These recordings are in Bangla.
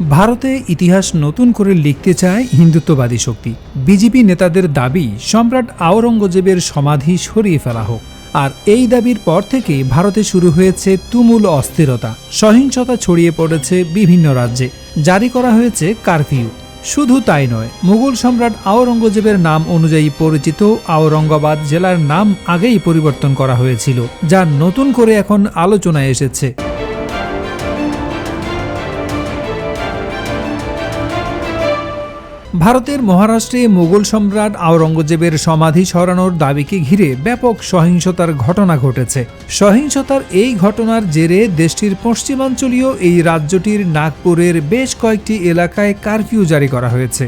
ভারতে ইতিহাস নতুন করে লিখতে চায় হিন্দুত্ববাদী শক্তি। বিজেপি নেতাদের দাবি, সম্রাট আওরঙ্গজেবের সমাধি সরিয়ে ফেলা হোক। আর এই দাবির পর থেকে ভারতে শুরু হয়েছে তুমুল অস্থিরতা। সহিংসতা ছড়িয়ে পড়েছে বিভিন্ন রাজ্যে। জারি করা হয়েছে কারফিউ। শুধু তাই নয়, মুঘল সম্রাট আওরঙ্গজেবের নাম অনুযায়ী পরিচিত আওরঙ্গাবাদ জেলার নাম আগেই পরিবর্তন করা হয়েছিল, যা নতুন করে এখন আলোচনায় এসেছে। ভারতের মহারাষ্ট্রে মুঘল সম্রাট আওরঙ্গজেবের সমাধি সরানোর দাবিকে ঘিরে ব্যাপক সহিংসতার ঘটনা ঘটেছে। সহিংসতার এই ঘটনার জেরে দেশটির পশ্চিমাঞ্চলীয় এই রাজ্যটির নাগপুরের বেশ কয়েকটি এলাকায় কারফিউ জারি করা হয়েছে।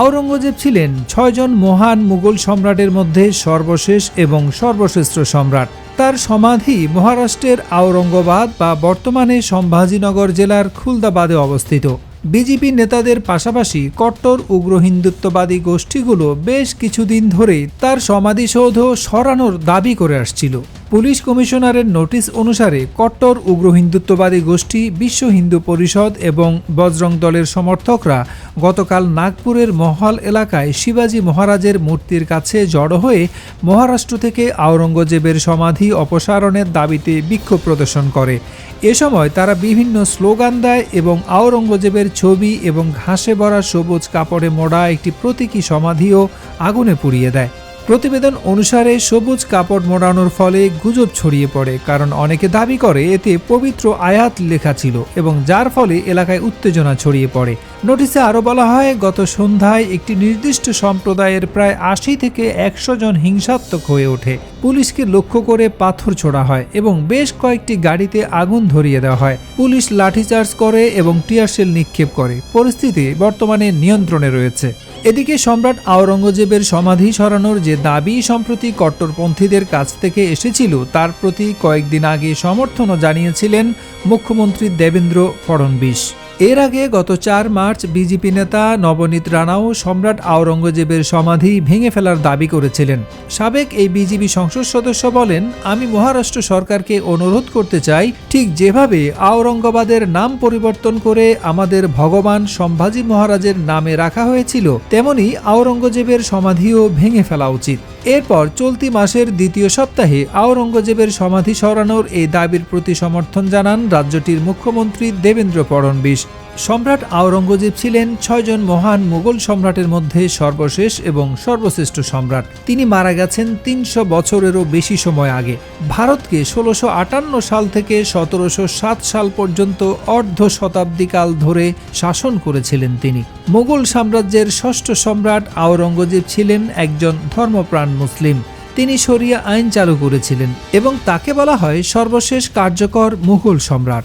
আওরঙ্গজেব ছিলেন ছয়জন মহান মুঘল সম্রাটের মধ্যে সর্বশেষ এবং সর্বশ্রেষ্ঠ সম্রাট। তার সমাধি মহারাষ্ট্রের আওরঙ্গাবাদ বা বর্তমানে সম্ভাজিনগর জেলার খুলদাবাদে অবস্থিত। বিজেপি নেতাদের পাশাপাশি কট্টর, উগ্র হিন্দুত্ববাদী গোষ্ঠীগুলো বেশ কিছুদিন ধরেই তার সমাধিসৌধ সরানোর দাবি করে আসছিল। পুলিশ কমিশনারের নোটিশ অনুসারে কট্টর, উগ্র হিন্দুত্ববাদী গোষ্ঠী, বিশ্ব হিন্দু পরিষদ এবং বজরং দলের সমর্থকরা গতকাল নাগপুরের মহল এলাকায় শিবাজী মহারাজের মূর্তির কাছে জড়ো হয়ে মহারাষ্ট্র থেকে আওরঙ্গজেবের সমাধি অপসারণের দাবিতে বিক্ষোভ প্রদর্শন করে। এ সময় তারা বিভিন্ন স্লোগান দেয় এবং আওরঙ্গজেবের ছবি এবং ঘাসে ভরা সবুজ কাপড়ে মোড়া একটি প্রতীকী সমাধিও আগুনে পুড়িয়ে দেয়। প্রতিবেদন অনুসারে সবুজ কাপড় মোড়ানোর ফলে গুজব ছড়িয়ে পড়ে, কারণ অনেকে দাবি করে এতে পবিত্র আয়াত লেখা ছিল এবং যার ফলে এলাকায় উত্তেজনা ছড়িয়ে পড়ে। নোটিশে আরও বলা হয়, গত সন্ধ্যায় একটি নির্দিষ্ট সম্প্রদায়ের প্রায় আশি থেকে একশো জন হিংসাত্মক হয়ে ওঠে। পুলিশকে লক্ষ্য করে পাথর ছোড়া হয় এবং বেশ কয়েকটি গাড়িতে আগুন ধরিয়ে দেওয়া হয়। পুলিশ লাঠিচার্জ করে এবং টিয়ারশেল নিক্ষেপ করে। পরিস্থিতি বর্তমানে নিয়ন্ত্রণে রয়েছে। এদিকে সম্রাট আওরঙ্গজেবের সমাধি সরানোর যে দাবি সম্প্রতি কট্টরপন্থীদের কাছ থেকে এসেছিল, তার প্রতি কয়েকদিন আগে সমর্থনও জানিয়েছিলেন মুখ্যমন্ত্রী দেবেন্দ্র ফড়নবিশ। এর আগে গত চার মার্চ বিজেপি নেতা নবনীত রানাও সম্রাট আওরঙ্গজেবের সমাধি ভেঙে ফেলার দাবি করেছিলেন। সাবেক এই বিজেপি সংসদ সদস্য বলেন, আমি মহারাষ্ট্র সরকারকে অনুরোধ করতে চাই, ঠিক যেভাবে আওরঙ্গাবাদের নাম পরিবর্তন করে আমাদের ভগবান সম্ভাজি মহারাজের নামে রাখা হয়েছিল, তেমনি আওরঙ্গজেবের সমাধিও ভেঙে ফেলা উচিত। এরপর চলতি মাসের দ্বিতীয় সপ্তাহে আওরঙ্গজেবের সমাধি সরানোর এই দাবির প্রতি সমর্থন জানান রাজ্যটির মুখ্যমন্ত্রী দেবেন্দ্র ফড়নবিশ। সম্রাট আওরঙ্গজেব ছিলেন ছয়জন মহান মোগল সম্রাটের মধ্যে সর্বশেষ এবং সর্বশ্রেষ্ঠ সম্রাট। তিনি মারা গেছেন তিনশো বছরেরও বেশি সময় আগে। ভারতকে ষোলোশো আটান্ন সাল থেকে সতেরোশো সাত সাল পর্যন্ত অর্ধ শতাব্দীকাল ধরে শাসন করেছিলেন তিনি। মোগল সাম্রাজ্যের ষষ্ঠ সম্রাট আওরঙ্গজেব ছিলেন একজন ধর্মপ্রাণ মুসলিম। তিনি শরিয়া আইন চালু করেছিলেন এবং তাকে বলা হয় সর্বশেষ কার্যকর মুঘল সম্রাট।